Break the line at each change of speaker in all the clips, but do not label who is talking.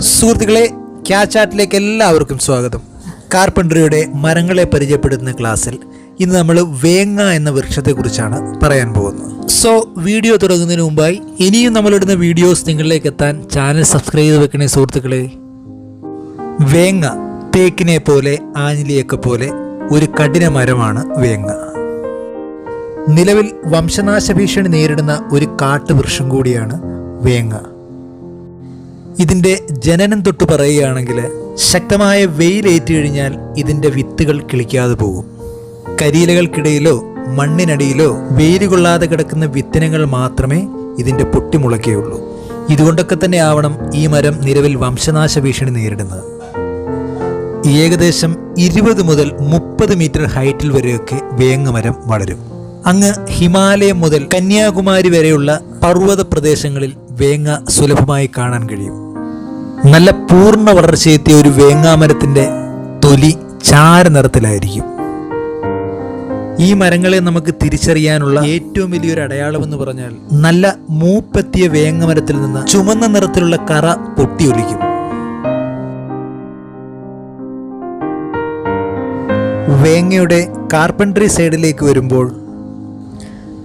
സുഹൃത്തുക്കളെ ക്യാച്ചാറ്റിലേക്ക് എല്ലാവർക്കും സ്വാഗതം. കാർപ്പൻട്രിയുടെ മരങ്ങളെ പരിചയപ്പെടുത്തുന്ന ക്ലാസ്സിൽ ഇന്ന് നമ്മൾ വേങ്ങ എന്ന വൃക്ഷത്തെക്കുറിച്ചാണ് പറയാൻ പോകുന്നത്. സോ വീഡിയോ തുടങ്ങുന്നതിന് മുമ്പായി ഇനിയും നമ്മളിടുന്ന വീഡിയോസ് നിങ്ങളിലേക്ക് എത്താൻ ചാനൽ സബ്സ്ക്രൈബ് ചെയ്ത് വെക്കണേ സുഹൃത്തുക്കളെ. വേങ്ങ തേക്കിനെ പോലെ ആഞ്ഞിലിയൊക്കെ പോലെ ഒരു കഠിന മരമാണ് വേങ്ങ. നിലവിൽ വംശനാശ ഭീഷണി നേരിടുന്ന ഒരു കാട്ടുവൃക്ഷം കൂടിയാണ് വേങ്ങ. ഇതിന്റെ ജനനം തൊട്ട് പറയുകയാണെങ്കിൽ ശക്തമായ വെയിലേറ്റ് കഴിഞ്ഞാൽ ഇതിന്റെ വിത്തുകൾ കിളിക്കാതെ പോകും. കരിയിലകൾക്കിടയിലോ മണ്ണിനടിയിലോ വെയിൽ കൊള്ളാതെ കിടക്കുന്ന വിത്തനങ്ങൾ മാത്രമേ ഇതിന്റെ പൊട്ടിമുളയ്ക്കുകയുള്ളൂ ഇതുകൊണ്ടൊക്കെ തന്നെ ആവണം ഈ മരം നിലവിൽ വംശനാശ ഭീഷണി നേരിടുന്നത്. ഏകദേശം ഇരുപത് മുതൽ മുപ്പത് മീറ്റർ ഹൈറ്റിൽ വരെയൊക്കെ വേങ്ങമരം വളരും. അങ്ങ് ഹിമാലയം മുതൽ കന്യാകുമാരി വരെയുള്ള പർവത പ്രദേശങ്ങളിൽ വേങ്ങ സുലഭമായി കാണാൻ കഴിയും. നല്ല പൂർണ വളർച്ചയെത്തിയ ഒരു വേങ്ങാമരത്തിന്റെ തൊലി ചാര നിറത്തിലായിരിക്കും. ഈ മരങ്ങളെ നമുക്ക് തിരിച്ചറിയാനുള്ള ഏറ്റവും വലിയൊരു അടയാളം എന്ന് പറഞ്ഞാൽ നല്ല മൂപ്പെത്തിയ വേങ്ങമരത്തിൽ നിന്ന് ചുമന്ന നിറത്തിലുള്ള കറ പൊട്ടിയൊലിക്കും വേങ്ങയുടെ കാർപ്പൻട്രി സൈഡിലേക്ക് വരുമ്പോൾ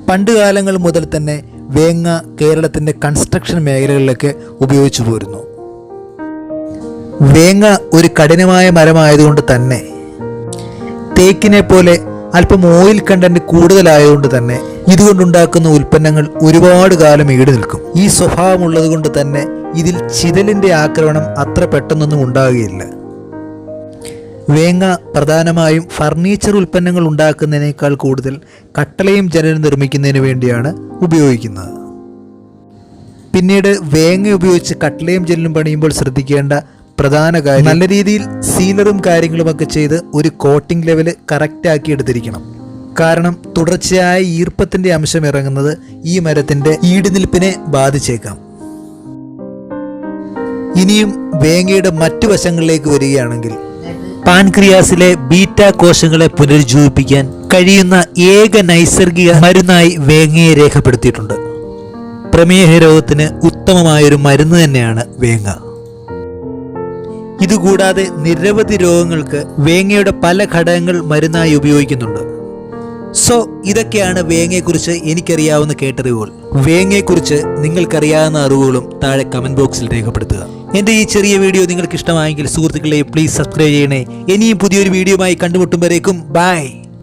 പണ്ട് കാലങ്ങൾ മുതൽ തന്നെ വേങ്ങ കേരളത്തിന്റെ കൺസ്ട്രക്ഷൻ മേഖലകളിലൊക്കെ ഉപയോഗിച്ചു പോരുന്നു. വേങ്ങ ഒരു കഠിനമായ മരമായതുകൊണ്ട് തന്നെ തേക്കിനെ പോലെ അല്പം ഓയിൽ കണ്ടന്റ് കൂടുതലായതുകൊണ്ട് തന്നെ ഇതുകൊണ്ടുണ്ടാക്കുന്ന ഉൽപ്പന്നങ്ങൾ ഒരുപാട് കാലം ഈട് നിൽക്കും. ഈ സ്വഭാവമുള്ളത് കൊണ്ട് തന്നെ ഇതിൽ ചിതലിന്റെ ആക്രമണം അത്ര പെട്ടെന്നൊന്നും ഉണ്ടാകുകയില്ല. വേങ്ങ പ്രധാനമായും ഫർണിച്ചർ ഉൽപ്പന്നങ്ങൾ ഉണ്ടാക്കുന്നതിനേക്കാൾ കൂടുതൽ കട്ടളയും ജനലും നിർമ്മിക്കുന്നതിന് വേണ്ടിയാണ് ഉപയോഗിക്കുന്നത്. പിന്നീട് വേങ്ങ ഉപയോഗിച്ച് കട്ടളയും ജനലും പണിയുമ്പോൾ ശ്രദ്ധിക്കേണ്ട പ്രധാന കാര്യം നല്ല രീതിയിൽ സീലറും കാര്യങ്ങളും ഒക്കെ ചെയ്ത് ഒരു കോട്ടിംഗ് ലെവൽ കറക്റ്റ് ആക്കി എടുത്തിരിക്കണം. കാരണം തുടർച്ചയായ ഈർപ്പത്തിന്റെ അംശം ഇറങ്ങുന്നത് ഈ മരത്തിന്റെ ഈടുനിൽപ്പിനെ ബാധിച്ചേക്കാം. ഇനിയും വേങ്ങയുടെ മറ്റു വശങ്ങളിലേക്ക് വരികയാണെങ്കിൽ പാൻക്രിയാസിലെ ബീറ്റ കോശങ്ങളെ പുനരുജ്ജീവിപ്പിക്കാൻ കഴിയുന്ന ഏക നൈസർഗിക മരുന്നായി വേങ്ങയെ രേഖപ്പെടുത്തിയിട്ടുണ്ട്. പ്രമേഹ രോഗത്തിന് ഉത്തമമായൊരു മരുന്ന് തന്നെയാണ് വേങ്ങ. ഇതുകൂടാതെ നിരവധി രോഗങ്ങൾക്ക് വേങ്ങയുടെ പല ഘടകങ്ങൾ മരുന്നായി ഉപയോഗിക്കുന്നുണ്ട്. സോ ഇതൊക്കെയാണ് വേങ്ങയെക്കുറിച്ച് എനിക്കറിയാവുന്ന കേട്ടറിവുകൾ. വേങ്ങയെക്കുറിച്ച് നിങ്ങൾക്കറിയാവുന്ന അറിവുകളും താഴെ കമന്റ് ബോക്സിൽ രേഖപ്പെടുത്തുക. എന്റെ ഈ ചെറിയ വീഡിയോ നിങ്ങൾക്ക് ഇഷ്ടമായെങ്കിൽ സുഹൃത്തുക്കളെ പ്ലീസ് സബ്സ്ക്രൈബ് ചെയ്യണേ. ഇനിയും പുതിയൊരു വീഡിയോയുമായി കണ്ടുമുട്ടുമ്പോഴേക്കും ബൈ